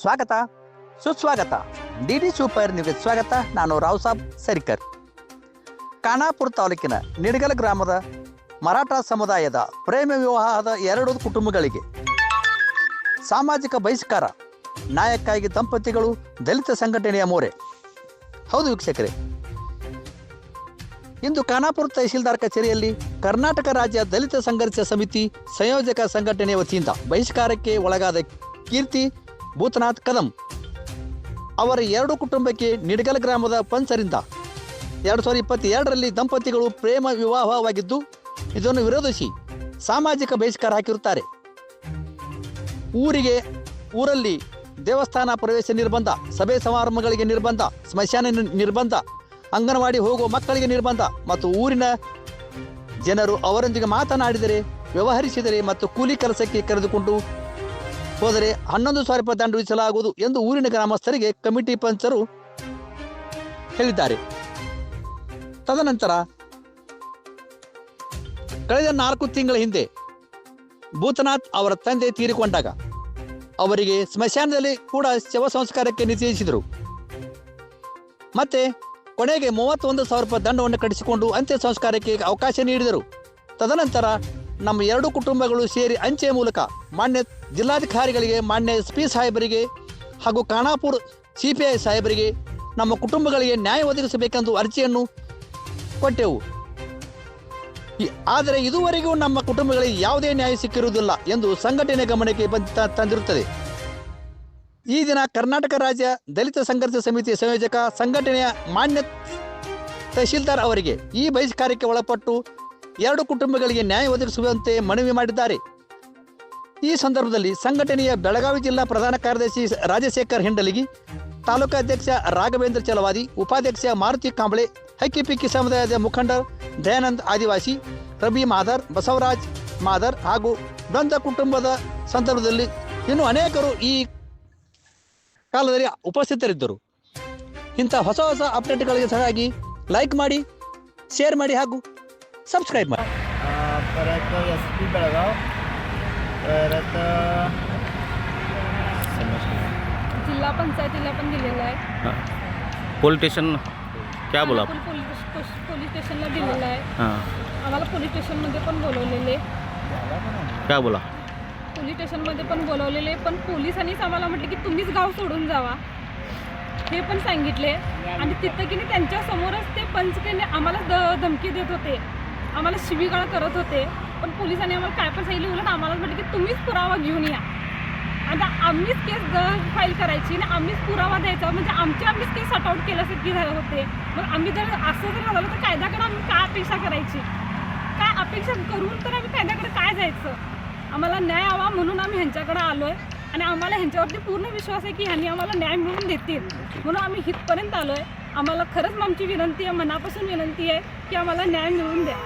ಸ್ವಾಗತ. ಸುಸ್ವಾಗತ. D D super ನಿಮಗೆ ಸ್ವಾಗತ. ನಾನು ರಾವ್ ಸಾಬ್, ಸರಿಕರ್. ಖಾನಾಪುರ ತಾಲೂಕಿನ ನಿಡಗಲ ಗ್ರಾಮದ ಮರಾಠ ಸಮುದಾಯದ ಪ್ರೇಮ ವಿವಾಹದ ಎರಡು ಕುಟುಂಬಗಳಿಗೆ ಸಾಮಾಜಿಕ ಬಹಿಷ್ಕಾರ, ನಾಯಕ್ಕಾಗಿ ದಂಪತಿಗಳು ದಲಿತ ಸಂಘಟನೆಯ ಮೋರೆ. ಹೌದು ವೀಕ್ಷಕರೇ. ಇಂದು ಖಾನಾಪುರ ತಹಸೀಲ್ದಾರ್ ಕಚೇರಿಯಲ್ಲಿ ಕರ್ನಾಟಕ ರಾಜ್ಯ ದಲಿತ ಸಂಘರ್ಷ ಸಮಿತಿ ಸಂಯೋಜಕ ಸಂಘಟನೆಯ ವತಿಯಿಂದ ಬಹಿಷ್ಕಾರಕ್ಕೆ ಒಳಗಾದ ಕೀರ್ತಿ ಭೂತನಾಥ್ ಕದಂ. ಅವರ ಎರಡು ಕುಟುಂಬಕ್ಕೆ ನಿಡಗಲ್ ಗ್ರಾಮದ ಪಂಚರಿಂದ ಎರಡು ಸಾವಿರದ ಇಪ್ಪತ್ತೆರಡರಲ್ಲಿ ದಂಪತಿಗಳು ಪ್ರೇಮ ವಿವಾಹವಾಗಿದ್ದು, ಇದನ್ನು ವಿರೋಧಿಸಿ ಸಾಮಾಜಿಕ ಬಹಿಷ್ಕಾರ ಹಾಕಿರುತ್ತಾರೆ. ಊರಿಗೆ, ಊರಲ್ಲಿ ದೇವಸ್ಥಾನ ಪ್ರವೇಶ ನಿರ್ಬಂಧ, ಸಭೆ ಸಮಾರಂಭಗಳಿಗೆ ನಿರ್ಬಂಧ, ಸ್ಮಶಾನ ನಿರ್ಬಂಧ, ಅಂಗನವಾಡಿ ಹೋಗುವ ಮಕ್ಕಳಿಗೆ ನಿರ್ಬಂಧ ಮತ್ತು ಊರಿನ ಜನರು ಅವರೊಂದಿಗೆ ಮಾತನಾಡಿದರೆ, ವ್ಯವಹರಿಸಿದರೆ ಮತ್ತು ಕೂಲಿ ಕೆಲಸಕ್ಕೆ ಕರೆದುಕೊಂಡು ಹೋದರೆ ಹನ್ನೊಂದು ಸಾವಿರ ರೂಪಾಯಿ ದಂಡ ವಿಧಿಸಲಾಗುವುದು ಎಂದು ಊರಿನ ಗ್ರಾಮಸ್ಥರಿಗೆ ಕಮಿಟಿ ಪಂಚರು ಹೇಳಿದ್ದಾರೆ. ತದನಂತರ ಕಳೆದ ನಾಲ್ಕು ತಿಂಗಳ ಹಿಂದೆ ಭೂತನಾಥ್ ಅವರ ತಂದೆ ತೀರಿಕೊಂಡಾಗ ಅವರಿಗೆ ಸ್ಮಶಾನದಲ್ಲಿ ಕೂಡ ಶವ ಸಂಸ್ಕಾರಕ್ಕೆ ನಿಶ್ಚಯಿಸಿದರು ಮತ್ತೆ ಕೊನೆಗೆ ಮೂವತ್ತೊಂದು ಸಾವಿರ ರೂಪಾಯಿ ದಂಡವನ್ನು ಕಟ್ಟಿಸಿಕೊಂಡು ಅಂತ್ಯ ಸಂಸ್ಕಾರಕ್ಕೆ ಅವಕಾಶ ನೀಡಿದರು. ತದನಂತರ ನಮ್ಮ ಎರಡು ಕುಟುಂಬಗಳು ಸೇರಿ ಅಂಚೆ ಮೂಲಕ ಮಾನ್ಯ ಜಿಲ್ಲಾಧಿಕಾರಿಗಳಿಗೆ, ಮಾನ್ಯ ಎಸ್ ಪಿ ಸಾಹೇಬರಿಗೆ ಹಾಗೂ ಖಾನಾಪುರ ಸಿ ಪಿ ಐ ಸಾಹೇಬರಿಗೆ ನಮ್ಮ ಕುಟುಂಬಗಳಿಗೆ ನ್ಯಾಯ ಒದಗಿಸಬೇಕೆಂದು ಅರ್ಜಿಯನ್ನು ಕೊಟ್ಟೆವು. ಆದರೆ ಇದುವರೆಗೂ ನಮ್ಮ ಕುಟುಂಬಗಳಿಗೆ ಯಾವುದೇ ನ್ಯಾಯ ಸಿಕ್ಕಿರುವುದಿಲ್ಲ ಎಂದು ಸಂಘಟನೆ ಗಮನಕ್ಕೆ ಬಂದ ತಂದಿರುತ್ತದೆ. ಈ ದಿನ ಕರ್ನಾಟಕ ರಾಜ್ಯ ದಲಿತ ಸಂಘರ್ಷ ಸಮಿತಿ ಸಂಯೋಜಕ ಸಂಘಟನೆಯ ಮಾನ್ಯ ತಹಶೀಲ್ದಾರ್ ಅವರಿಗೆ ಈ ಬಹಿಷ್ಕಾರಕ್ಕೆ ಒಳಪಟ್ಟು ಎರಡು ಕುಟುಂಬಗಳಿಗೆ ನ್ಯಾಯ ಒದಗಿಸುವಂತೆ ಮನವಿ ಮಾಡಿದ್ದಾರೆ. ಈ ಸಂದರ್ಭದಲ್ಲಿ ಸಂಘಟನೆಯ ಬೆಳಗಾವಿ ಜಿಲ್ಲಾ ಪ್ರಧಾನ ಕಾರ್ಯದರ್ಶಿ ರಾಜಶೇಖರ್ ಹಿಂಡಲಿಗಿ ತಾಲೂಕಾಧ್ಯಕ್ಷ ರಾಘವೇಂದ್ರ ಚಲವಾದಿ, ಉಪಾಧ್ಯಕ್ಷ ಮಾರುತಿ ಕಾಂಬಳೆ ಹಕ್ಕಿಪಿಕ್ಕಿ ಸಮುದಾಯದ ಮುಖಂಡ ದಯಾನಂದ್ ಆದಿವಾಸಿ, ರವಿ ಮಾದರ್, ಬಸವರಾಜ್ ಮಾದರ್ ಹಾಗೂ ಬಂಧ ಕುಟುಂಬದ ಸಂದರ್ಭದಲ್ಲಿ ಇನ್ನು ಅನೇಕರು ಈ ಕಾಲದಲ್ಲಿ ಉಪಸ್ಥಿತರಿದ್ದರು. ಇಂಥ ಹೊಸ ಹೊಸ ಅಪ್ಡೇಟ್ಗಳಿಗೆ ಸಹಾಗಿ ಲೈಕ್ ಮಾಡಿ ಶೇರ್ ಮಾಡಿ ಹಾಗೂ सबस्क्राईब मारा परत एस पी बेळगाव. परत जिल्हा पंचायतीला पण दिलेला आहे. पोलीस स्टेशन क्या बोला? पोलीस पोलीस स्टेशनला दिलेला आहे. हां. आम्हाला पोलीस स्टेशनमध्ये पण बोलवलेले. काय बोला? पोलीस स्टेशनमध्ये पण बोलवलेले. पण पोलिसांनीच आम्हाला म्हटले की तुम्हीच गाव सोडून जावा. हे पण सांगितले. आणि तिथं की नाही त्यांच्यासमोरच ते पंच केले आम्हाला द धमकी देत होते. आम्हाला शिवीगाळ करत होते. पण पोलिसांनी आम्हाला काय पण सांगितलं उलट आम्हाला म्हटलं की तुम्हीच पुरावा घेऊन या. आता आम्हीच केस फाईल करायची आणि आम्हीच पुरावा द्यायचा. म्हणजे आमची आम्हीच केस सॉर्ट आऊट केल्यासारखी झाले होते. मग आम्ही जर असं जर झालं तर कायद्याकडे आम्ही काय अपेक्षा करायची? काय अपेक्षा करून तर आम्ही कायद्याकडे काय जायचं? आम्हाला न्याय हवा म्हणून आम्ही ह्यांच्याकडे आलो आहे आणि आम्हाला ह्यांच्यावरती पूर्ण विश्वास आहे की ह्यांनी आम्हाला न्याय मिळवून देतील. म्हणून आम्ही इथपर्यंत आलो आहे आम्हाला खरंच आमची विनंती आहे मनापासून विनंती आहे की आम्हाला न्याय मिळवून द्या.